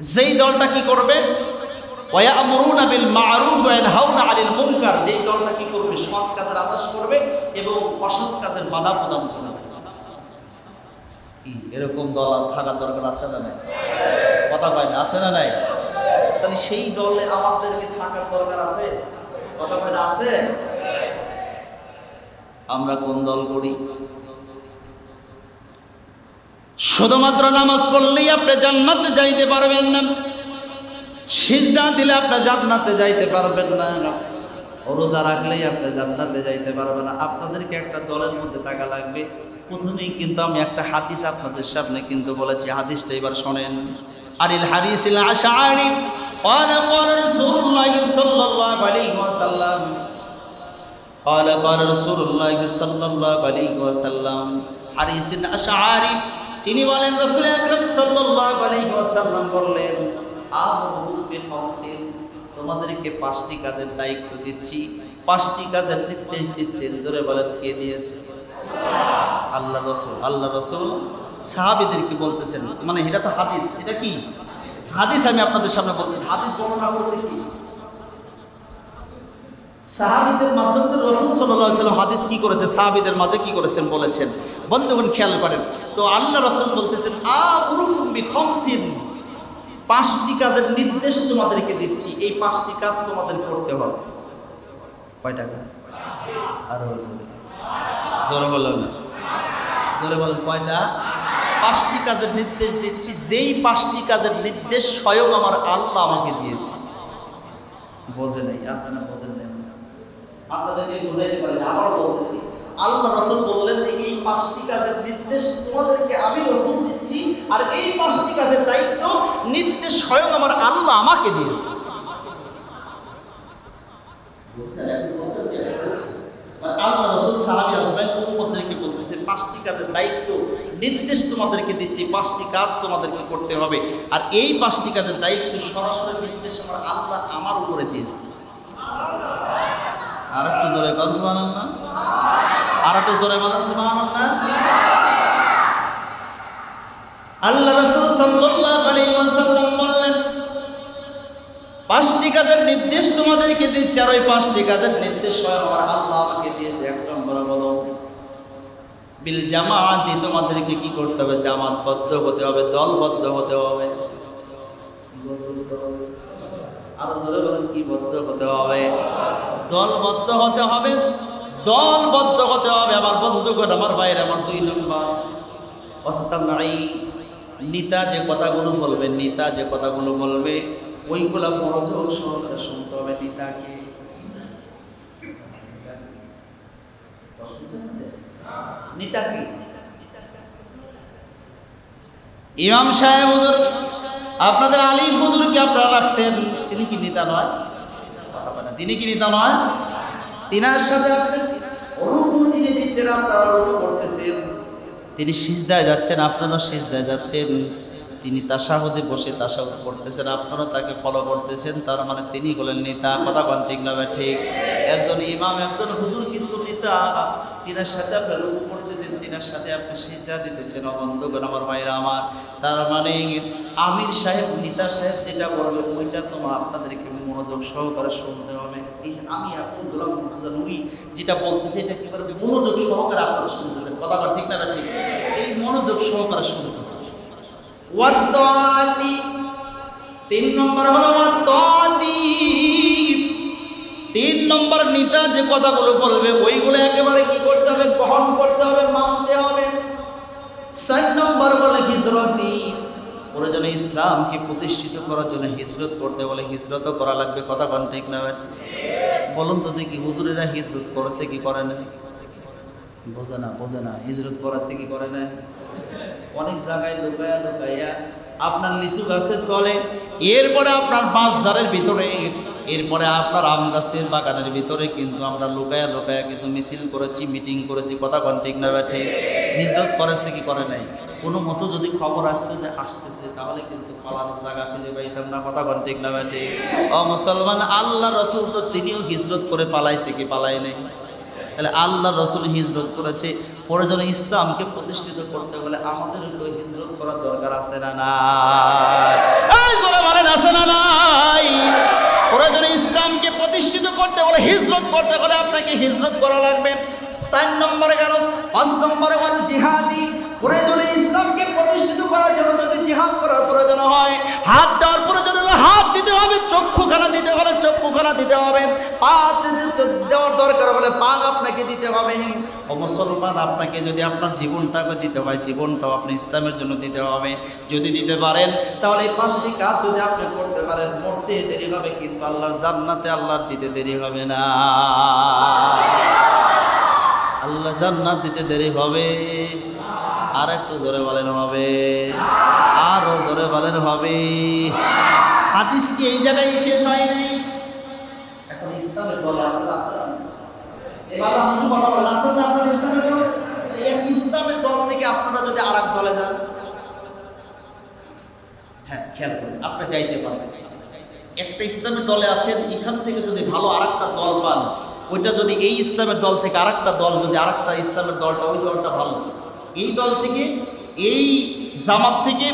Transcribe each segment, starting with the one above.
যেই দলটা কি করবে? যেই দলটা কি করবে? সৎ কাজের করবে এবং অসৎ কাজের বাধা প্রদান এরকম দল দরকার আছে না নাই? কথা না, আছে না নাই? তাহলে সেই দলে আমাদেরকে থাকার দরকার আছে? কথা না, আছে? আমরা কোন দল করি? শুধুমাত্র নামাজ পড়লেই আপনি জান্নাতে যাইতে পারবেন না সিজদা দিলে আপনি জান্নাতে যাইতে পারবেন না রোজা রাখলেই আপনি জান্নাতে যাইতে পারবেন না আপনাদেরকে একটা দলের মধ্যে থাকা লাগবে প্রথমেই কিন্তু আমি একটা হাদিস আপনাদের সামনে কিন্তু বলেছি হাদিসটা এবার শোনেন আরিল হারিসিল আশারি قال قال رسول الله صلى الله عليه وسلم قال قال رسول الله صلى الله عليه وسلم হারিস আশারি তিনি বলেন, রসুল আকরম ওয়াসাল্লাম বললেন তোমাদেরকে পাঁচটি কাজের দায়িত্ব দিচ্ছি। পাঁচটি কাজের নির্দেশ দিচ্ছেন জোরে বলেন, কে দিয়েছে? আল্লাহ রসুল আল্লাহ রসুল সাহাবিদেরকে বলতেছেন মানে এটা তো হাদিস, এটা কি? হাদিস আমি আপনাদের সামনে বলতেছি, হাদিস বর্ণনা করছে কি? সাহাবিদের মাধ্যমে রসুল সাল্লাহ সাল্লাম হাদিস কি করেছে, সাহাবিদের মাঝে কি করেছেন বলেছেন। বন্ধুগণ খেয়াল করেন। তো আল্লাহ রসুল বলতেছেন আবরুকুম্বি খমসিন পাঁচটি কাজের নির্দেশ তোমাদেরকে দিচ্ছি, এই পাঁচটি কাজ তোমাদের করতে হবে। কয়টা? কাজ আরও জোরে। বলো না। জোরে বল কয়টা? পাঁচটি কাজের নির্দেশ দিচ্ছি, যেই পাঁচটি কাজের নির্দেশ স্বয়ং আমার আল্লাহ আমাকে দিয়েছে। বোঝে নাই, আপনারা বোঝেন নাই। আপনাদেরকে বোঝাইতে পারি না আবার বলতেছি। আল্লাহ রসুল বললেন যে এই পাঁচটি কাজের নির্দেশ তোমাদেরকে আমি রসুল দিচ্ছি, আর এই পাঁচটি কাজের দায়িত্ব নির্দেশ স্বয়ং আমার আল্লাহ আমাকে দিয়েছে। উম্মতদেরকে বলতেছে, পাঁচটি কাজের দায়িত্ব নির্দেশ তোমাদেরকে দিচ্ছি, পাঁচটি কাজ তোমাদেরকে করতে হবে। আর এই পাঁচটি কাজের দায়িত্ব সরাসরি নির্দেশ আমার আল্লাহ আমার উপরে দিয়েছে। আর একটু জোরে সুবহানাল্লাহ। আর জোরে বল সুবহানাল্লাহ। আল্লাহ রাসূল সাল্লাল্লাহু আলাইহি ওয়াসাল্লাম বললেন, পাঁচটি কাজের নির্দেশ তোমাদেরকে দিচ্ছে আর ওই পাঁচটি কাজের নির্দেশ স্বয়ং আমার আল্লাহ আমাকে দিয়েছে। এক নম্বর বলো বিল জামাআতি তোমাদেরকে কি করতে হবে? জামাতবদ্ধ হতে হবে, দলবদ্ধ হতে হবে। আরও জোরে বলেন, কি বদ্ধ হতে হবে? দলবদ্ধ হতে হবে দলবদ্ধ হতে হবে। আমার বন্ধুগণ আমার বাইরে আমার দুই নম্বর। অসামাই নিতা যে কথাগুলো বলবে, নিতা যে কথাগুলো বলবে, ওইগুলা মনোযোগ সহকারে শুনতে হবে নিতাকে। নিতাকে ইমাম সাহেব হুজুর, আপনাদের আলিফ হুজুরকে আপনারা রাখছেন। তিনি কি নেতা নয়। তিনি কি নেতা নয়? তিনার সাথে আপনি দিচ্ছেন আপনারা অনুভব করতেছেন। তিনি সিজদায় যাচ্ছেন আপনারা সিজদায় যাচ্ছেন। তিনি তাসাহুদে বসে তাসাহুদ করতেছেন আপনারা তাকে ফলো করতেছেন। তার মানে তিনি হলেন নেতা। কথা কন ঠিক না ঠিক? একজন ইমাম, একজন হুজুর, কিন্তু নেতা। তিনার সাথে আপনি রুকু করতেছেন, তিনার সাথে আপনি সিজদা দিতেছেন, অবন্ধগণ আমার ভাইরা আমার। তার মানে আমির সাহেব, নেতা সাহেব যেটা বলবে, ওইটা তো আপনাদেরকে মনোযোগ সহকারে শুনতে হবে। আমি এখন গোলাম মুর্তজা নুরি যেটা বলতেছি, এটা কি বলবে মনোযোগ সহকারে আপনারা শুনতেছেন। কথা বলা ঠিক না না ঠিক? এই মনোযোগ সহকারে শুনতে ওয়াদ্দাতি তিন নম্বর হলো ওয়াদ্দাতি তিন নম্বর নেতা যে কথাগুলো বলবে, ওইগুলো একেবারে কি করতে হবে? গ্রহণ করতে হবে, মানতে হবে। চার নম্বর বলে হিজরতি। প্রয়োজনে ইসলামকে প্রতিষ্ঠিত করার জন্য হিজরত করতে বলে হিজরতও করা লাগবে, কথা কন ঠিক না বলুন তো দেখি, হুজুরেরা হিজরত করেছে কি করে না? বোঝে না বোঝে না, হিজরত করেছে কি করে না? অনেক জায়গায় লুকায়া লুকাইয়া আপনার লিচু গাছের তলে, এরপরে আপনার বাঁশ ঝাড়ের ভিতরে, এরপরে আপনার আম গাছের বাগানের ভিতরে কিন্তু আমরা লুকায়া লুকায়া কিন্তু মিছিল করেছি, মিটিং করেছি, কথা কন ঠিক না ব্যাঠে হিজরত করেছে কি করে নাই? কোনো মতো যদি খবর আসতে যে আসতেছে, তাহলে কিন্তু পালানোর জায়গা খুঁজে পাইতাম না কথা বল ঠিক না ব্যাটি অ মুসলমান আল্লাহ রসুল তো তিনিও হিজরত করে পালাইছে কি পালাই নাই? তাহলে আল্লাহ রসুল হিজরত করেছে প্রয়োজনে ইসলামকে প্রতিষ্ঠিত করতে হলে আমাদের হিজরত করার দরকার আছে না না আছে না নাই? প্রয়োজনে ইসলামকে প্রতিষ্ঠিত করতে হলে হিজরত করতে হলে আপনাকে হিজরত করা লাগবে। চার নম্বরে গেল, পাঁচ নম্বরে গেল জিহাদি প্রয়োজনে ইসলামকে প্রতিষ্ঠিত করার জন্য যদি জিহাদ করার প্রয়োজন হয়, হাত দেওয়ার প্রয়োজন হলে হাত দিতে হবে, চক্ষুখানা দিতে হলে চক্ষুখানা দিতে হবে, পা দেওয়ার দরকার হলে পা আপনাকে দিতে হবে। ও মুসলমান, আপনাকে যদি আপনার জীবনটাকে দিতে হয়, জীবনটাও আপনি ইসলামের জন্য দিতে হবে। যদি দিতে পারেন, তাহলে এই পাঁচটি কাজ যদি আপনি করতে পারেন, মরতে দেরি হবে কিন্তু আল্লাহর জান্নাতে আল্লাহর দিতে দেরি হবে না। আল্লাহ জান্নাত দিতে দেরি হবে। আর একটু জোরে বলেন হবে। আরও জোরে বলেন হবে। হাদিসটি এই জায়গায় শেষ হয় নাই। এখন ইসলামের বলে আপনারা আছেন এবার আপনি কথা বলেন আসেন না আপনার ইসলামের দল ইসলামের দল থেকে আপনারা যদি আর এক দলে যান। হ্যাঁ খেয়াল করুন, আপনি যাইতে পারবেন একটা ইসলামের দলে আছেন, এখান থেকে যদি ভালো আর একটা দল পান, ওইটা যদি এই ইসলামের দল থেকে আর একটা দল, যদি আর একটা ইসলামের দলটা, ওই দলটা ভালো। এই দল থেকে, এই জামাত থেকে,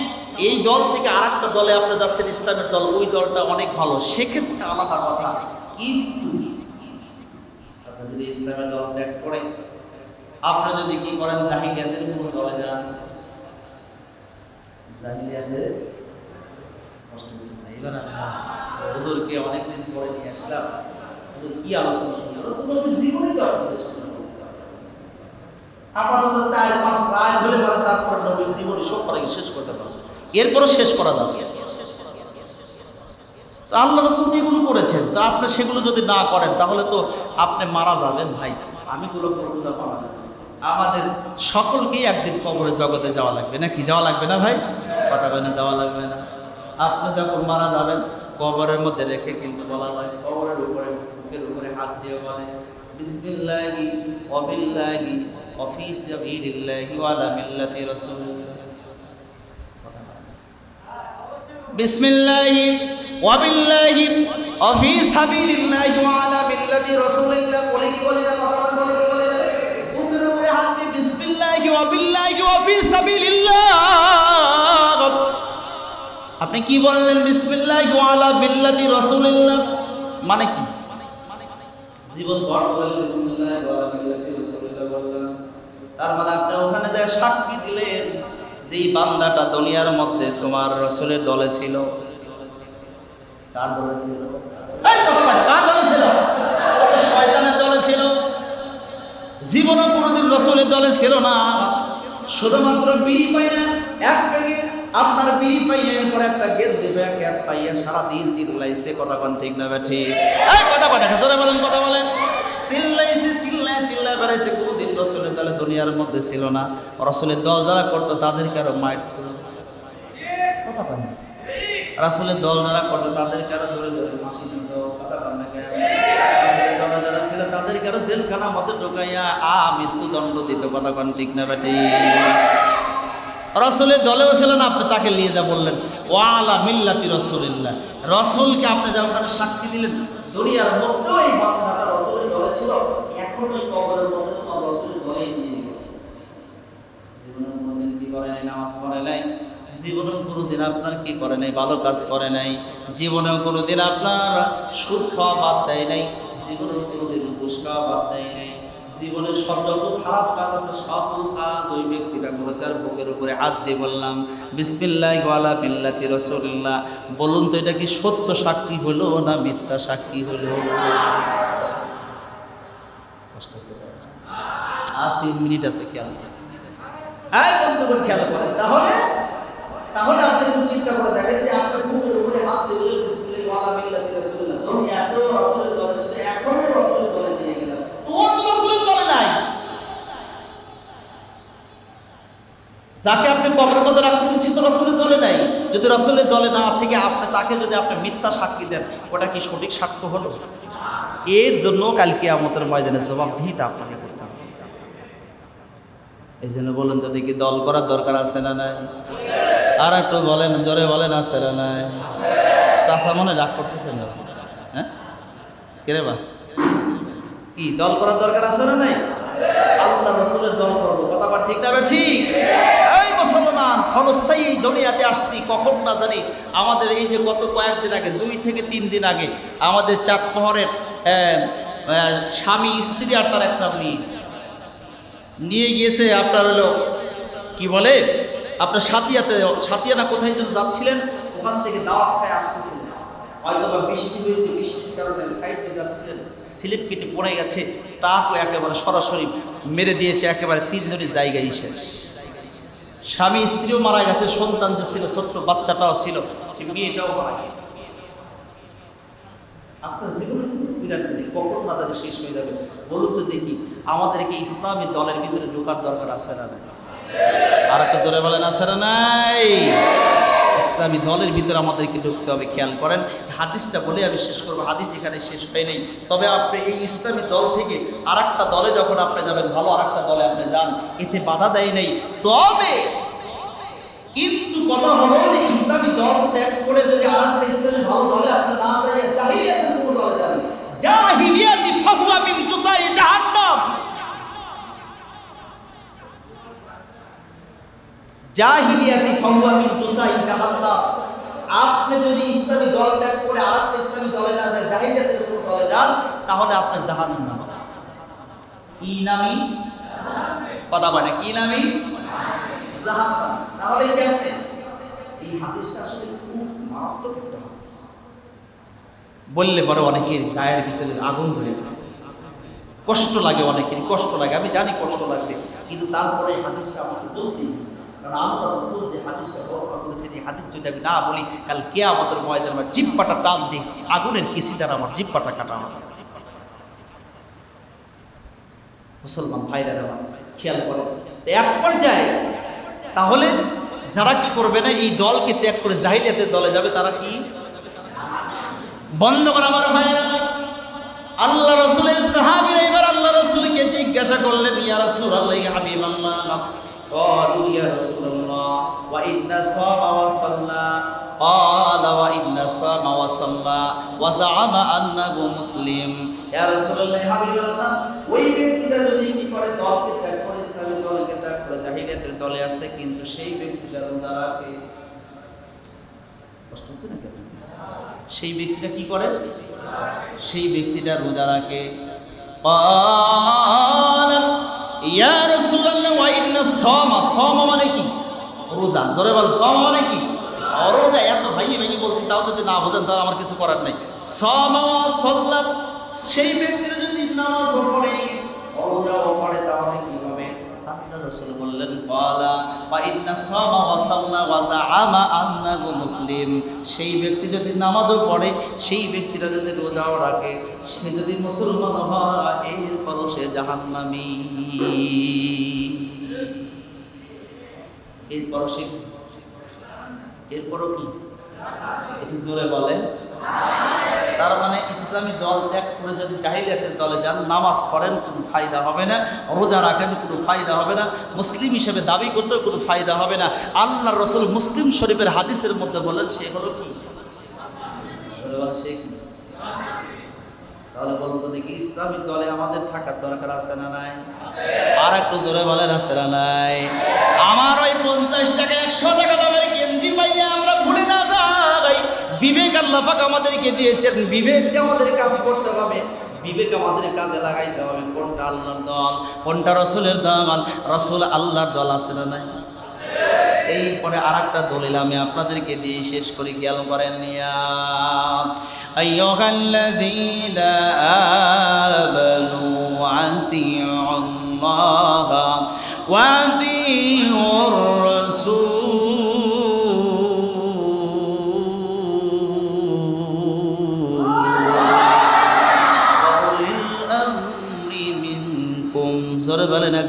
এই দল থেকে আর একটা দলে আপনি যাচ্ছেন, ইসলামের দল, ওই দলটা অনেক ভালো। সেক্ষেত্রে আলাদা কথা। কিন্তু আপনি যদি ইসলামের দল ত্যাগ করেন, আপনি যদি কি করেন, জাহিলিয়াতের কোনো দলে যান? জাহিলিয়াতের কষ্ট হচ্ছে না এবার হুজুরকে অনেকদিন পরে নিয়ে আসলাম। কি আলোচনা শুনলাম জীবনে তো। আপাতত চার, পাঁচ রায় ধরে পরে তারপরে নবীর জীবনী সব করে শেষ করতে পারব এরপরও শেষ করা যাবে। আল্লাহ রসুল যেগুলো করেছেন? তা আপনি সেগুলো যদি না করেন, তাহলে তো আপনি মারা যাবেন ভাই। আমি গুলো করব না। মারা আমাদের সকলকেই একদিন কবরে জগতে যাওয়া লাগবে। নাকি যাওয়া লাগবে না ভাই? কথা বলে যাওয়া লাগবে না। আপনি যখন মারা যাবেন, কবরের মধ্যে রেখে কিন্তু বলা হয়, কবরের উপরে, বুকের উপরে হাত দিয়ে বলে। বিসমিল্লাহি ওয়াবিল্লাহি ওয়াফি সাবিলিল্লাহি ওয়া আলা মিল্লাতি রাসূলিল্লাহ বিসমিল্লাহি ওয়াবিল্লাহি ওয়াফি সাবিলিল্লাহি ওয়া আলা মিল্লাতি রাসূলিল্লাহ। বলে কি, বলে না কথা বলে কি, বলে না। বুকের উপরে হাত দিয়ে বিসমিল্লাহি ওয়াবিল্লাহি ওয়াফি সাবিলিল্লাহ। আপনি কি বললেন, বিসমিল্লাহি ওয়া আলা মিল্লাতি রাসূলিল্লাহ? মানে কি? জীবন ভর বললেন বিসমিল্লাহি রাসূলিল্লাহ বললেন তার মানে আপনি ওখানে যায় সাক্ষী দিলেন যেই বান্দাটা দুনিয়ার মধ্যে তোমার রসুলের দলে ছিল। কার দলে ছিল? জীবনও কোনোদিন রসুলের দলে ছিল না। শুধুমাত্র বিড়ি পাইয়া এক প্যাকেট আপনার বিড়ি পাইয়া এরপর একটা গেঞ্জি প্যাকেট পাইয়া সারাদিন চিল্লাইছে, কথা কন ঠিক না ব্যাঠি কথা কন একটা, জোরে বলেন, কথা বলেন। চিল্লাইছে, চিল্লায় চিল্লায় বেড়াইছে, কোনোদিন রসুলের দলে দুনিয়ার মধ্যে ছিল না। রসুলের দল যারা করতো, তাদেরকে আরও মাইট কথা কন। রাসুলের দল যারা করতো, তাদেরকে আরও ধরে ধরে দিত কথা যারা ছিল, তাদেরকে আরও জেলখানা মধ্যে ঢুকাইয়া, আ, মৃত্যুদণ্ড দিত। কথা কন ঠিক না ব্যাটি রসুলের দলেও ছিল না, আপনি তাকে নিয়ে যা বললেন। ওয়ালা মিল্লাতি রসুলিল্লাহ। রসুলকে আপনি যা ওখানে সাক্ষী দিলেন, দুনিয়ার মধ্যেও এই বান্দাটা রসুলের দলে ছিল। এখন ওই কবরের মধ্যে তোমার রসুলের দলেই দিয়ে গেছে। জীবনে কোনোদিন আপনার কি করে নাই, ভালো কাজ করে নাই? জীবনেও কোনোদিন আপনার সুদ খাওয়া বাদ দেয় নাই? জীবনেও কোনোদিন ঘুষ খাওয়া বাদ দেয় নাই? জীবনের সব যত খারাপ কাজ আছে, সব কাজ ওই ব্যক্তিটা করেছে। আর বুকের উপরে হাত দিয়ে বললাম, বিসমিল্লাহ ওয়ালা বিল্লাতি রসুল্লাহ বলুন তো, এটা কি সত্য সাক্ষী হলো না মিথ্যা সাক্ষী হলো? আর তিন মিনিট আছে খেয়াল বন্ধুগণ, খেয়াল করেন। তাহলে তাহলে আপনি একটু চিন্তা করে দেখেন যে আপনার বুকের উপরে হাত দিয়ে বলে বিসমিল্লাহ ওয়ালা বিল্লাতি এত এখনও দলে দিয়ে গেলাম তো ও তো রাসূলের দলে নাই যাকে আপনি কবরের মধ্যে রাখতেছেন, সে তো রসুলের দলে নাই। যদি রসুলের দলে না থেকে আপনি, তাকে যদি আপনি মিথ্যা সাক্ষী দেন, ওটা কি সঠিক সাক্ষ্য হলো? এর জন্য কালকে আমাদের ময়দানে জবাবদিহিতা আপনাকে করতে হবে। এই জন্য বলুন, যদি কি দল করার দরকার আছে না নাই? আর একটু বলেন, জোরে বলেন, আছে না নাই? চাষা মনে রাগ করতেছেন না? হ্যাঁ? কেরে বা? কি, দল করার দরকার আছে না নাই? আল্লাহ রসুলের দল করব। কথা বল ঠিক না ঠিক? ফলস্থায়ী এই দুনিয়াতে আসছি কখন না জানি। আমাদের এই যে গত কয়েকদিন আগে দুই থেকে তিন দিন আগে আমাদের চাঁদ প্রহরের আহ, আহ, স্বামী স্ত্রী আর তার একটা মেয়ে। নিয়ে গিয়েছে আপনার হলো কি বলে? আপনার সাতিয়াতে সাতিয়া না কোথায় যেন যাচ্ছিলেন? ওখান থেকে দাওয়াত খায় আসতেছিলেন হয়তো বা বৃষ্টি হয়েছে বৃষ্টির কারণে সাইড দিয়ে যাচ্ছিলেন। স্লিপ কেটে পড়ে গেছে টাকও একেবারে সরাসরি মেরে দিয়েছে একেবারে তিনজনের জায়গায় শেষ। স্বামী স্ত্রীও মারা গেছে, সন্তান যে ছিল, ছোট্ট বাচ্চাটাও ছিল মেয়েটাও মারা গেছে। আপনার শেষ হয়ে যাবে? বলুন তো দেখি, আমাদেরকে ইসলামী দলের ভিতরে দরকার আছে আর একটা বলেন, আছে ইসলামী দলের ভিতরে আমাদেরকে ঢুকতে হবে, খেয়াল করেন। হাদিসটা বলে আমি শেষ করব, হাদিস এখানে শেষ হয় নেই। তবে আপনি এই ইসলামী দল থেকে আর দলে যখন আপনি যাবেন, ভালো আর দলে আপনি যান, এতে বাধা দেয় নেই। তবে কথা হলো যে ইসলামী দল ত্যাগ করে যদি আর একটা ইসলামী ভালো দলে আপনি না যাই জাহিলিয়াতের কোনো দলে যাবেন জাহিলিয়াতি ফাহুয়া মিন জুসাই জাহান্নাম। জাহিলিয়াতি ফাহুয়া মিন জুসাই জাহান্নাম আপনি যদি ইসলামী দল ত্যাগ করে আর একটা ইসলামী দলে না যায় জাহিলিয়াতের কোনো দলে যান তাহলে আপনি জাহান্নাম কি নামি? কথা বলে কি নামি? জাহান্নাম। তাহলে কি আপনি এই হাদিসটা আসলে খুব মারাত্মক একটা হাদিস। বললে পরে অনেকের গায়ের ভিতরে আগুন ধরে কষ্ট লাগে অনেকের কষ্ট লাগে, আমি জানি কষ্ট লাগবে, কিন্তু তারপরে এই হাদিসটা আমাকে বলতেই কারণ যদি আমি না বলি দিই আগুনের আমার কাটা মুসলমান খেয়াল এক তাহলে যারা কি করবে না এই দলকে ত্যাগ করে জাহিলিয়াতের দলে যাবে তারা কি বন্ধ করে আমার ভাইরা আমার আল্লাহ রসুলের সাহাবীরা এবার আল্লাহ রসুলকে জিজ্ঞাসা করলেন ইয়া রাসূল আল্লাহ হাবিব আল্লাহ قالوا يا رسول الله وإن صام وصلى قال وإن صام وصلى وزعم أنه مسلم يا رسول الله حبيب الله ওই ব্যক্তিটা যদি কি করে দলকে ত্যাগ দলকে তার জাহিরিয়াতের দলে আসছে, কিন্তু সেই ব্যক্তি যারা কষ্ট হচ্ছে নাকি সেই ব্যক্তিটা কি করে? সেই ব্যক্তিটা রোজা রাখে। মানে কি? রোজা। জোরে বল সম মানে কি? এত ভাঙি ভাঙি বলতে তাও যদি না বোঝেন, তাহলে আমার কিছু করার নাই। সম সেই ব্যক্তিটা যদি নামাজ পড়ে রাসূল বললেন ক্বালা ওয়া ইন্না সামা ওয়া সাল্লা ওয়া আন্নাহু মুসলিম। সেই ব্যক্তি যদি নামাজও পড়ে, সেই ব্যক্তিরা যদি রোজাও রাখে, সে যদি মুসলমান হয়, এরপরও সে জাহান্নামী। এরপরও সে এরপরও কি? একটু জোরে বলে তার মানে ইসলামী দল ত্যাগ করে যদি জাহিলিয়াতের দলে যান, নামাজ পড়েন, কোনো ফায়দা হবে না। রোজা রাখেন, কোনো ফায়দা হবে না। মুসলিম হিসেবে দাবি করলেও কোনো ফায়দা হবে না। আল্লাহ রসুল মুসলিম শরীফের হাদিসের মধ্যে বলেন, সে হলো কি? তাহলে বলুন তো দেখি, ইসলামী দলে আমাদের থাকার দরকার আছে না নাই? আর একটু জোরে বলেন, আছে না নাই? আমার ওই পঞ্চাশ টাকা একশো টাকা দামের গেঞ্জি যাই বিবেক আল্লাপাক আমাদেরকে দিয়েছেন। বিবেক দিয়ে আমাদের কাজ করতে হবে। বিবেক আমাদের কাজে লাগাইতে হবে। কোনটা আল্লাহর দল, কোনটা রসুলের দল, রসুল আল্লাহর দল আছে না নাই? এই পরে আর একটা দলিল আমি আপনাদেরকে দিয়ে শেষ করি, খেয়াল করেন নিয়া।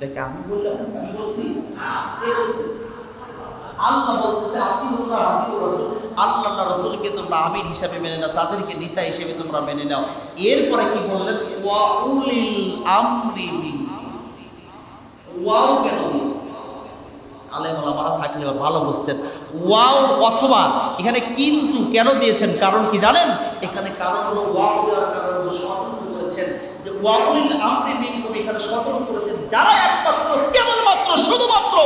এটাকে আমি বললাম আমি বলছি আল্লাহ বলতেছে আতিউল্লাহ আতিউর রাসূল। আল্লাহ রসুলকে তোমরা আমির হিসাবে মেনে নাও, তাদেরকে নেতা হিসেবে তোমরা মেনে নাও। এরপরে কি বললেন? ওয়া উলিল আমরি। ওয়াও কেন দিয়েছে আলেমারা থাকলে ভালো বুঝতেন। ওয়াও অথবা এখানে কিন্তু কেন দিয়েছেন? কারণ কি জানেন? এখানে কারণ হলো ওয়াও দেওয়ার কারণ হলো সতর্ক করেছেন যে ওয়াউলিল এখানে সতর্ক করেছেন। যারা একমাত্র, কেবলমাত্র, শুধুমাত্র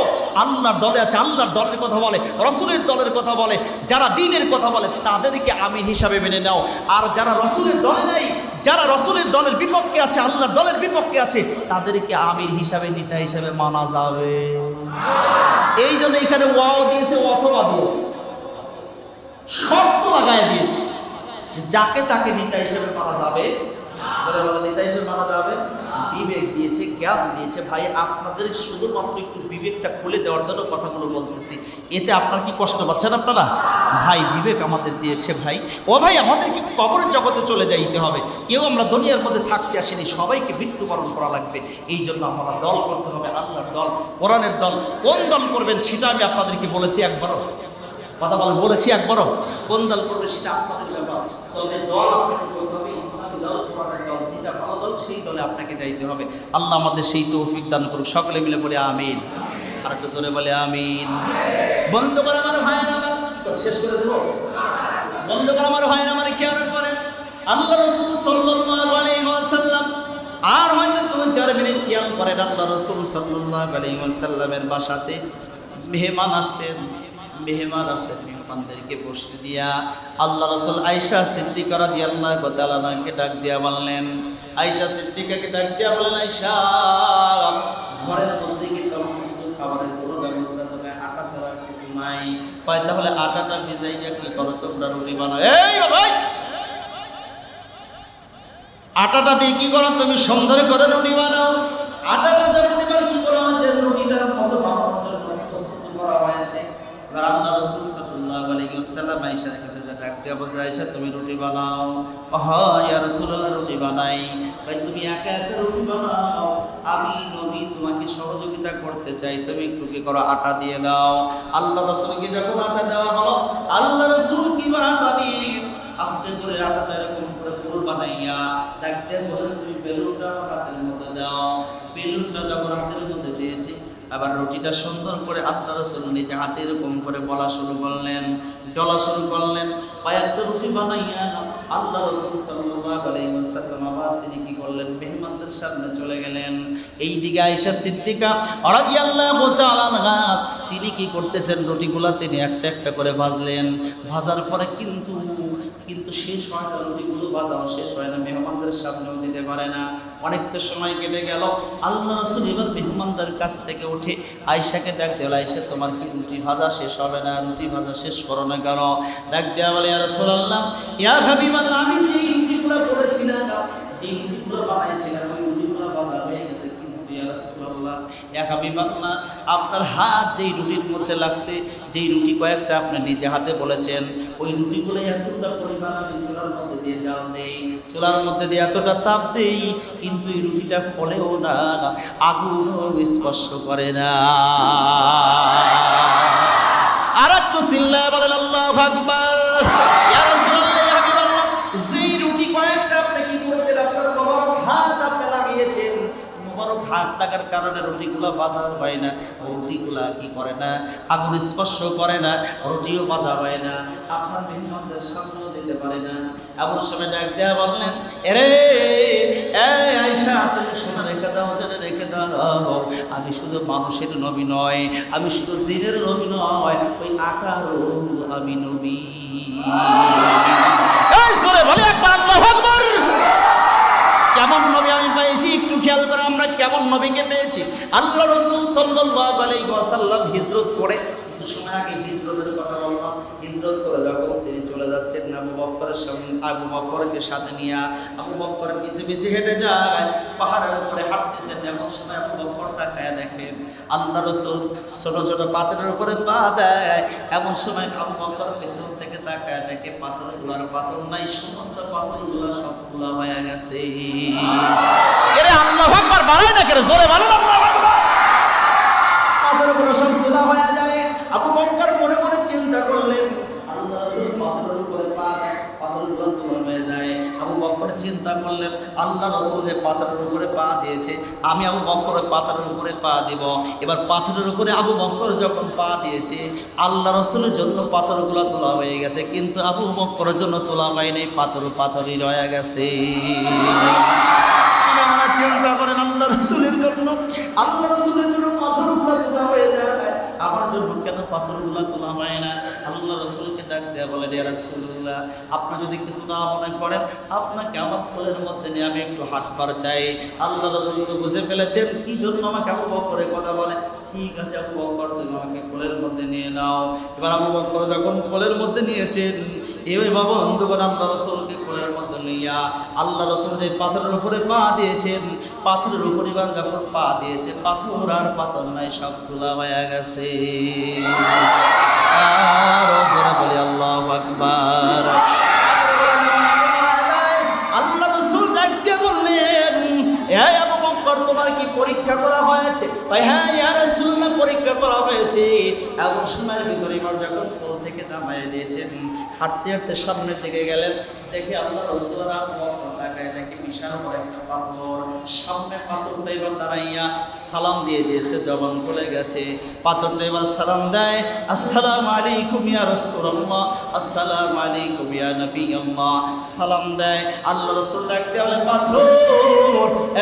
আল্লাহর দলে আছে, আল্লাহর দলের কথা বলে, রসুলের দলের কথা বলে, যারা দিনের কথা বলে, তাদেরকে আমির হিসাবে মেনে নাও। আর যারা রসুলের দলে নাই, যারা রসুলের দলের বিপক্ষে আছে, আল্লাহর দলের বিপক্ষে আছে, তাদেরকে আমির হিসাবে, নেতা হিসাবে মানা যাবে। এই জন্য এখানে ওয়াও দিয়েছে, অথবা দিয়েছে শর্ত লাগায় দিয়েছে যাকে তাকে নেতা হিসেবে মানা যাবে যারা বলে যাবে, বিবেক দিয়েছে, জ্ঞান দিয়েছে, ভাই, আপনাদের শুধুমাত্র একটু বিবেকটা খুলে দেওয়ার জন্য কথাগুলো বলতেছি। এতে আপনার কি কষ্ট পাচ্ছেন আপনারা? ভাই, বিবেক আমাদের দিয়েছে, ভাই। ও ভাই, আমাদেরকে কবরের জগতে চলে যাইতে হবে। কেউ আমরা দুনিয়ার মধ্যে থাকতে আসিনি, সবাইকে মৃত্যুবরণ করা লাগবে। এই জন্য আমরা দল করতে হবে, আল্লাহর দল, কোরআনের দল। কোন দল করবেন সেটা আমি আপনাদেরকে বলেছি একবারও। কথা বলে, বলেছি একবারও। কোন দল করবে সেটা আপনাদের ব্যাপার। তবে দল আপনাকে করতে হবে, ইসলামী দল কোরআনের দল, যেটা ভালো দল, সেই দলে আপনাকে যাইতে হবে। আল্লাহ আমাদের সেই তৌফিক দান করুক। সকলে মিলে বলে আমিন। আর একটু জোরে বলে আমিন। বন্ধ করে আমার ভাইয়ের, আমার শেষ করে দেবো? বন্ধ করে আমার ভাইয়ের, আমার খেয়াল করেন আল্লাহ রসুল সাল্লাল্লাহু আলাইহি ওয়াসাল্লাম, আর হয়তো দুই চার মিনিট খেয়াল করেন, আল্লাহ রসুল সাল্লাল্লাহু আলাইহি ওয়াসাল্লামের বাসাতে মেহমান আসছেন। মেহমান আসছেন মেহমানদেরকে বসতে দিয়া আল্লাহ রসুল আয়সা সিদ্দিকারা দিয়ে আল্লাহ তালাকে ডাক দিয়া বললেন আয়সা সিদ্দিকাকে ডাক দিয়া বললেন আয়সা ঘরের মধ্যে কি তেমন কিছু খাবারের কোনো ব্যবস্থা যাবে আটা ছাড়া কিছু নাই। কয়, তাহলে আটাটা ভিজাইয়া কি করো তোমরা রুটি বানাও? এই ভাই আটাটা দিয়ে কি করো? তুমি সুন্দর করে রুটি বানাও। আটাটা যখন এবার কি করা হয়েছে রুটিটার মতো বানানোর জন্য প্রস্তুত করা হয়েছে এবার আল্লাহ রসুল সাল্লাল্লাহু আলাইহি ওয়াসাল্লাম আয়েশার কাছে যা ডাক তুমি রুটি বানাও। হ্যাঁ রাসূলুল্লাহ, রুটি বানাই। ভাই, তুমি একা একা রুটি বানাও। আমি নবী, তোমাকে সহযোগিতা করতে চাই। তুমি একটু কি করো, আটা দিয়ে দাও। আল্লাহ রসুলকে যখন আটা দেওয়া হলো, আল্লাহ রসুল কি বা আস্তে করে আটাটা এরকম করে গোল বানাইয়া ডাকতে বলেন তুমি বেলুনটা আমার হাতের মধ্যে দাও। বেলুনটা যখন হাতের মধ্যে দিয়েছি আবার রুটিটা সুন্দর করে আল্লাহ রসুল নিজে হাতে এরকম করে বলা শুরু করলেন ডলা শুরু করলেন, কয়েকটা রুটি বানাইয়া আল্লাহ রসুল আবার তিনি কি করলেন, মেহমানদের সামনে চলে গেলেন। এই দিকে সিদ্দিকা আনহা, তিনি কি করতেছেন, রুটিগুলা তিনি একটা একটা করে ভাজলেন। ভাজার পরে কিন্তু কিন্তু শেষ হয় না, রুটিগুলো বাজাও শেষ হয় না মেহমানদের সামনেও দিতে পারে না। অনেকটা সময় কেটে গেল। আল্লাহ রসুল এবার মেহমানদের কাছ থেকে উঠে আয়সাকে ডাক দেওয়া আয়সা তোমার কি রুটি ভাজা শেষ হবে না? রুটি ভাজা শেষ করো না কেন? ডাক দেওয়া বলে, ইয়া রাসূলুল্লাহ, ইয়া হাবিবাল্লাহ, আমি যে রুটিগুলো বলেছিলাম, যে রুটিগুলো বানাইছিলাম ওই রুটিগুলো ভাজা হয়ে গেছে রাসূলুল্লাহ ইয়া আপনার হাত যেই রুটির মধ্যে লাগছে যেই রুটি কয়েকটা আপনি নিজে হাতে বলেছেন ওই রুটিগুলো এতটা পরিমাণ আমি চুলার মধ্যে দিয়ে জাল দেই চুলার মধ্যে দিয়ে এতটা তাপ দেই কিন্তু এই রুটিটা ফলেও না আগুনও স্পর্শ করে না। আর একটু চিল্লায় বলেন আল্লাহ হাবিবাল্লাহ, যেই হাত লাগার কারণে রুটিগুলো ভাজা হয় না। রুটিগুলা কি করে না? আগুন স্পর্শ করে না, রুটিও ভাজা হয় না। আপনার মেহমানদের সামনেও দিতে পারে না। এমন সময় ডাক দেয়া বললেন, এরে আয়সা তুমি শোনা রেখে দাও, জেনে রেখে দাও। আমি শুধু মানুষের নবী নয়, আমি শুধু জিনের নবী নয়, ওই আটারও আমি নবী। কেমন নবী একটু খেয়াল করে আমরা কেমন নবীকে পেয়েছি। আল্লাহ রসুল সাল্লাল্লাহু আলাইহি ওয়াসাল্লাম হিজরত করে কিছু সময় আগে হিজরতের কথা বললাম। হিজরত করে যখন তিনি চলে যাচ্ছেন আবু বকরের সামনে, আবু বকরকে সাথে নিয়ে আবু বকর পিছে পিছে হেঁটে যায়, পাহাড়ের উপরে হাঁটতেছেন, এমন সময় আবু বকর তাকায় দেখেন আল্লাহ রসুল ছোট ছোট পাথরের উপরে পা দেয়, এমন সময় আবু বকর পেছন থেকে তাকায় দেখে, পাথরগুলোর পাথর নাই, সমস্ত পাথরগুলো সবগুলো হয়ে গেছে এরে আল্লাহ বাড়ায় না কেন জোরে না, আল্লাহু আকবার। পাথরগুলো সবগুলো হয়ে চিন্তা করলেন, আল্লাহ রসুল যে পাথরের উপরে পা দিয়েছে, আমি আবু বকরের পাথরের উপরে পা দিব। এবার পাথরের উপরে আবু বকর যখন পা দিয়েছে, আল্লাহ রসুলের জন্য পাথরগুলো তোলা হয়ে গেছে, কিন্তু আবু বকরের জন্য তোলা হয়নি, পাথর পাথরই রয়ে গেছে। মনে চিন্তা করেন, আল্লাহ রসুলের জন্য, আল্লাহ রসুলের জন্য পাথরগুলো তোলা হয়ে যায় আমার জন্য কেন পাথরগুলো তোলা হয় না? আল্লাহ রসুলকে ডাক দেয়া বলে রে রাসুল্লাহ আপনি যদি কিছু না মনে করেন, আপনাকে আমার কোলের মধ্যে নিয়ে আমি একটু হাঁটবার চাই। আল্লাহ রসুল তো বুঝে ফেলেছেন, কি জন্য আমাকে আবু বকরে কথা বলে? ঠিক আছে আবু বকর, তুমি আমাকে কোলের মধ্যে নিয়ে নাও। এবার আবু বকর যখন কোলের মধ্যে নিয়েছেন এবার বাবা অন্ধকার আল্লাহ রসুলকে কোলের মধ্যে নিয়া। আল্লাহ রসুল যে পাথরের উপরে পা দিয়েছেন, পাথরের উপর এবার যখন পা দিয়েছে, পাথর আর পাথর নাই, সব খোলা হয়ে গেছে। হয়ে আবু কি পরীক্ষা করা হয়েছে হ্যাঁ ইয়া পরীক্ষা করা হয়েছে এমন দিয়েছেন হাঁটতে হাঁটতে সামনের দিকে গেলেন দেখে আল্লাহ রসুলের তাকায় বিশাল বড় একটা পাথর। সামনে পাথরটা এবার দাঁড়াইয়া সালাম দিয়ে দিয়েছে, জবান খুলে গেছে। পাথরটা এবার সালাম দেয়, আসসালামু আলাইকুম ইয়া আসসালামু আলাইকুম ইয়া নবী আল্লাহ সালাম দেয়, আল্লাহ রসুল ডাকতে বলে, পাথর,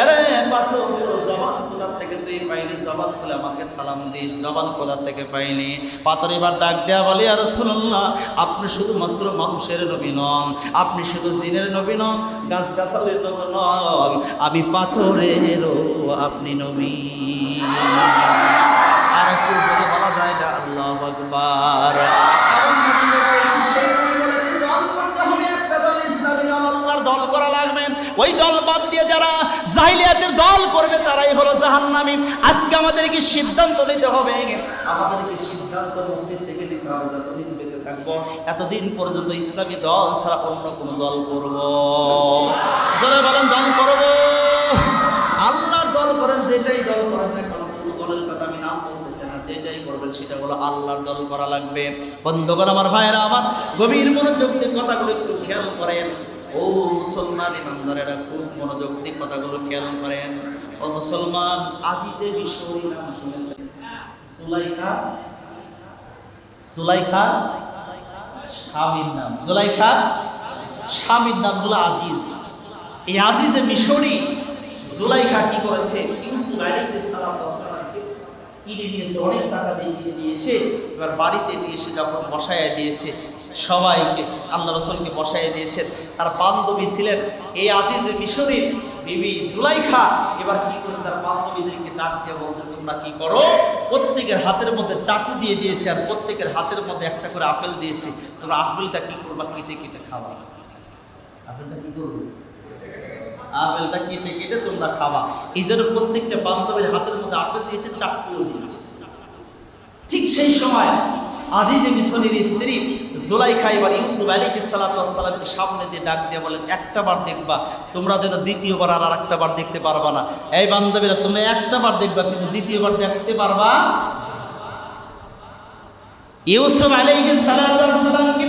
আরে পাথর, জবান কোথা থেকে তুই পাইনি জবান খুলে আমাকে সালাম দিস, জবান কোথা থেকে পাইনি পাথর এবার ডাক দেওয়া বলে আর রাসূলুল্লাহ, আপনি শুধুমাত্র মানুষের নবী নন, আপনি শুধু জিনের নবী নন গাছ গাছালের নবী নন, আমি পাথরেরও আপনি নবী। আর একটু বলা যায় না, আল্লাহ আকবার। ওই দল বাদ দিয়ে যারা জাহিলিয়াতের দল করবে, তারাই হলো জাহান্নামী। আজকে আমাদেরকে সিদ্ধান্ত নিতে হবে। আমাদেরকে সিদ্ধান্ত মসজিদ থেকে নিতে হবে যতদিন বেঁচে থাকব এতদিন পর্যন্ত ইসলামী দল ছাড়া অন্য কোনো দল করব। জোরে বলেন, দল করব। আল্লাহর দল করেন, যেটাই দল করেন না কেন সেটা গভীর কথাগুলো একটু খেয়াল করেন। ও মুসলমান খুব কথাগুলো খেয়াল করেন। ও মুসলমান বিষয় নাম শুনেছেন? সুলাইখা? সুলাইখা? স্বামীর নাম। জুলাইখা, স্বামীর নাম আজিজ। এই আজিজে মিশরি জুলাইখা কি করেছে? এবার বাড়িতে নিয়ে এসে যখন বসায় দিয়েছে, সবাইকে, আল্লাহ রসুলকে বসায় দিয়েছেন, তার বান্ধবী ছিলেন। এই আজিজ মিশরির বিবি সুলাইখা এবার কি করেছে? তার বান্ধবীদেরকে ডাক দিয়ে বলতে তোমরা কি করো? প্রত্যেকের হাতের মধ্যে চাকু দিয়ে দিয়েছে আর প্রত্যেকের হাতের মধ্যে একটা করে আপেল দিয়েছে। তোমরা আপেলটা কি করবা? কেটে কেটে খাওয়া আপেলটা কি করব? আপেলটা কেটে কেটে তোমরা খাওয়া এই জন্য প্রত্যেকটা বান্ধবীর হাতের মধ্যে আপেল দিয়েছে, চাকুও দিয়েছে। ঠিক সেই সময় আজিজে মিশনের স্ত্রী জোলাইখা এবার ইউসুফ আলীকে সালাতামকে সামনে দিয়ে ডাক দিয়ে বলেন, একটা বার দেখবা, তোমরা যেন দ্বিতীয়বার আর আর একটা বার দেখতে পারবা না। এই বান্ধবীরা, তোমরা একটা বার দেখবা, কিন্তু দ্বিতীয়বার দেখতে পারবা ইউসুফ আলীকে সালাতামকে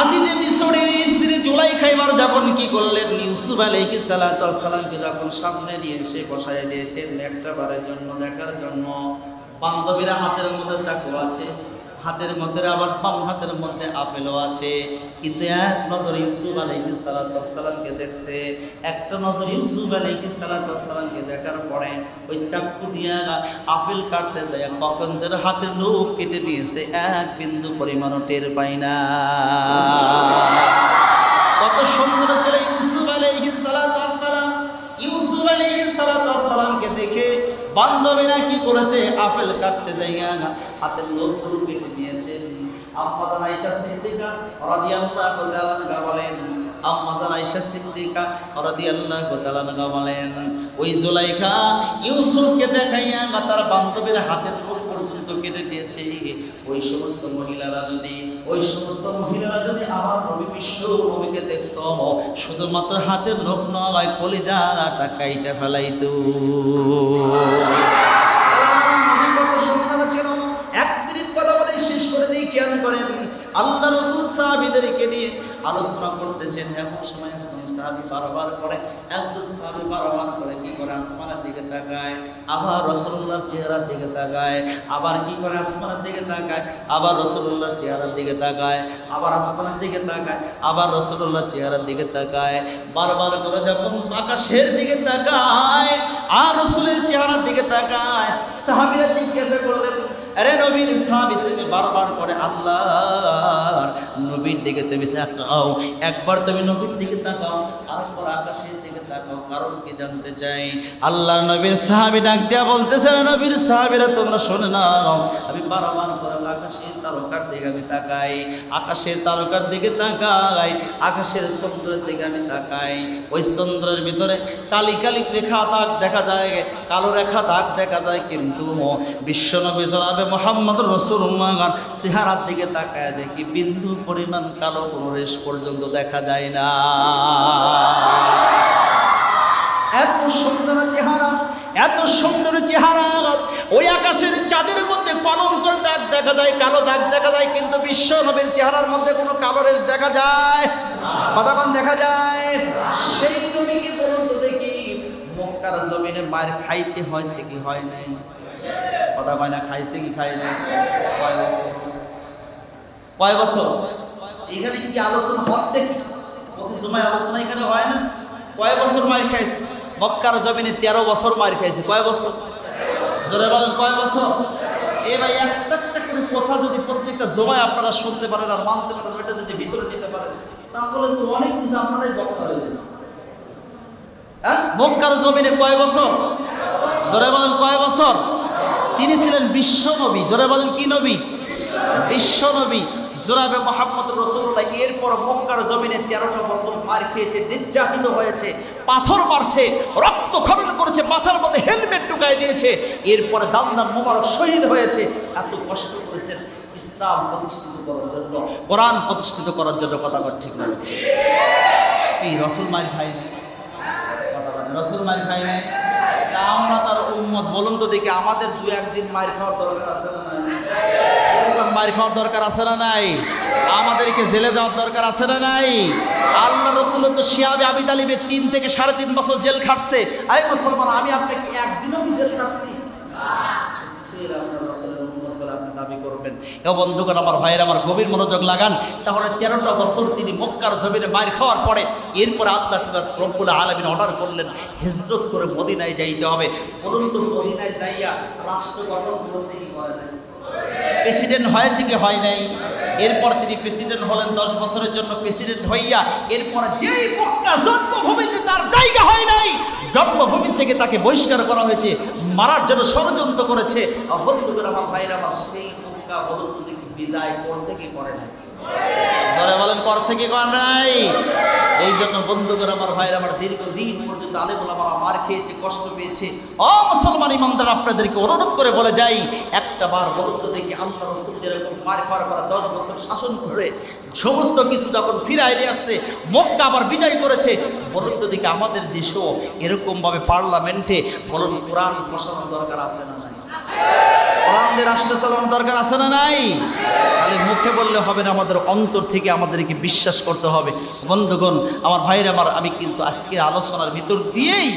আজিজে মিশরের স্ত্রী জুলাই খাইবার যখন কি করলেন, ইউসুফ আলাইহি সালাতামকে যখন সামনে নিয়ে এসে বসায় দিয়েছেন, একটা বারের জন্য দেখার জন্য। বান্ধবীরা হাতের মধ্যে চাকু আছে, হাতের মধ্যে আবার বাম হাতের মধ্যে আপেলও আছে। কিন্তু এক নজর ইউসুফ আলাইহি সালাতামকে দেখছে, একটা নজর ইউসুফ আলাইহি সালাতামকে দেখার পরে ওই চাকু দিয়ে আপেল কাটতে যায় কখন যেন হাতের লোক কেটে নিয়েছে, এক বিন্দু পরিমাণও টের পাই না। কত সুন্দর ছিল ইউসুফ আলাইহি সালাম। ইউসুফ আলাইহি সালামকে দেখে বান্ধবীরা কি করেছে, আপেল কাটতে যাইয়া হাতের লোকগুলো কেটে নিয়েছেন আইসা সিদ্দিকা রাদিয়াল্লাহু তাআলা বলেন আয়েশা সিদ্দিকা বলেন, ওই জুলাইখা ইউসুফকে দেখাইয়া তার বান্ধবীর হাতের পর্যন্ত কেটে দিয়েছে ওই সমস্ত মহিলারা যদি ওই সমস্ত মহিলারা যদি আমার নবী বিশ্ব নবীকে দেখত, শুধুমাত্র হাতের লোক নয় কলিজাটা কাইটা ফেলাইতো। আল্লাহ রসুল সাহাবিদেরকে নিয়ে আলোচনা করতেছেন। এমন সময় সাহাবি বারবার করে, একজন সাহাবি বারবার করে কি করে আসমানের দিকে তাকায়, আবার রসুল্লাহর চেহারার দিকে তাকায়, আবার কি করে আসমানের দিকে তাকায়, আবার চেহারার দিকে তাকায়, আবার আসমানের দিকে তাকায়, আবার চেহারার দিকে তাকায়। বারবার করে যখন আকাশের দিকে তাকায়, আর রসুলের চেহারার দিকে তাকায়, সাহাবিরা জিজ্ঞাসা করলেন, আরে নবীর সাহাবি, তুমি বারবার করে আল্লাহর নবীর দিকে তুমি তাকাও, একবার তুমি নবীর দিকে তাকাও, আরেকবার আকাশের দিকে তাকাও, কারণ কি জানতে চাই? আল্লাহর নবীর সাহাবি ডাক দিয়া বলতেছে, "রে নবীর সাহাবিরা, তোমরা শোনে নাও, আমি বারবার করে আকাশের তারকার দিকে আমি তাকাই, আকাশের তারকার দিকে তাকাই, আকাশের চন্দ্রের দিকে আমি তাকাই। ওই চন্দ্রের ভিতরে কালি কালি রেখা দাগ দেখা যায়, কালো রেখা দাগ দেখা যায়, কিন্তু বিশ্বনবী জনাবে মোহাম্মদ রসুল্লাহ চেহারার দিকে তাকায় দেখি বিন্দু পরিমাণ কালো কোনো রেশ পর্যন্ত দেখা যায় না। এত সুন্দর চেহারা, এত সুন্দর চেহারা। ওই আকাশের চাঁদের মধ্যে কলম করে দাগ দেখা যায়, কালো দাগ দেখা যায়, কিন্তু বিশ্ব নবীর চেহারার মধ্যে কোনো কালো রেশ দেখা যায়। কতক্ষণ দেখা যায়। সেই নবীকে বলুন তো দেখি মক্কার জমিনে মায়ের খাইতে হয়েছে কি হয় নাই? কথা কয় না, খাইছে কি খাই নাই? কয় বছর? কয় বছর? এখানে কি আলোচনা হচ্ছে কি? প্রতি সময় আলোচনা এখানে হয় না। কয় বছর মার খাইছে? মক্কার জমিনে তেরো বছর মার খাইছে। কয় বছর? জোরে বলেন, কয় বছর? এ ভাই, একটা একটা করে কথা যদি প্রত্যেকটা জমায় আপনারা শুনতে পারেন আর মানতে পারেন এটা যদি ভিতরে নিতে পারেন, তাহলে তো অনেক কিছু আপনারাই বক্তা হয়ে হ্যাঁ? মক্কার জমিনে কয় বছর? জোরে বলেন, কয় বছর? তিনি ছিলেন বিশ্ব নবী। জোরে বলেন, কি নবী? বিশ্ব নবী। জোরাবে মোহাম্মদ রসুল্লাহ এরপর মক্কার জমিনে তেরোটা বছর মার খেয়েছে নির্যাতিত হয়েছে পাথর মারছে রক্ত খনন করেছে মাথার মধ্যে হেলমেট ঢুকাই দিয়েছে এরপরে দান্দান মোবারক শহীদ হয়েছে। এত কষ্ট করেছেন ইসলাম প্রতিষ্ঠিত করার জন্য কোরআন প্রতিষ্ঠিত করার জন্য কথা ঠিক না হচ্ছে এই রসুল কথা বলেন, রসুল মার খাই নাই। তা আমরা তার উম্মত বলুন তো দেখি আমাদের দু একদিন মার খাওয়ার দরকার আছে না মার খাওয়ার দরকার আছে না নাই? আমাদেরকে জেলে যাওয়ার দরকার আছে না নাই? আল্লাহ রসুল তো শিয়াবে আবি তালিবে তিন থেকে সাড়ে তিন বছর জেল খাটছে। আই মুসলমান, আমি আপনাকে একদিনও কি জেল খাটছি? করবেন। আমার ভাইয়ের আমার গভীর মনোযোগ লাগান। তাহলে তেরোটা বছর তিনি মার খাওয়ার পরে অর্ডার করলেন, হিজরত করে মদিনায় যাইতে হবে। প্রেসিডেন্ট হয়েছে কি হয় নাই? এরপর তিনি প্রেসিডেন্ট হলেন, দশ বছরের জন্য প্রেসিডেন্ট হইয়া এরপর যে মক্কা জন্মভূমিতে তার জায়গা হয় নাই, জন্মভূমি থেকে তাকে বহিষ্কার করা হয়েছে, মারার জন্য ষড়যন্ত্র করেছে। বন্ধুদের আমার ভাইরা, আমার সেই মক্কা দেখি বিজয় করছে কি করে নাই? জরে বলেন, করছে কি করে নাই? এই জন্য বন্ধুগণ আমার ভাইয়ের আমার দীর্ঘদিন পর্যন্ত আলেমুল আমার মার খেয়েছে, কষ্ট পেয়েছে। ও মুসলমান ইমানদার, আপনাদেরকে অনুরোধ করে বলে যাই, একটা বার বলুন দেখি আল্লাহ রসুল যেরকম মার খাওয়ার পর দশ বছর শাসন করে সমস্ত কিছু যখন ফিরাই নিয়ে আসছে, মক্কা আবার বিজয় করেছে, বলুন দেখি আমাদের দেশেও এরকমভাবে পার্লামেন্টে বলুন কোরআন প্রসারণ দরকার আছে না নাই? দিয়ে রাষ্ট্র চালানোর দরকার আছে না নাই? খালি মুখে বললে হবে না, আমাদের অন্তর থেকে আমাদেরকে বিশ্বাস করতে হবে। বন্ধুগণ, আমার ভাইয়ের আমার, আমি কিন্তু আজকের আলোচনার ভিতর দিয়েই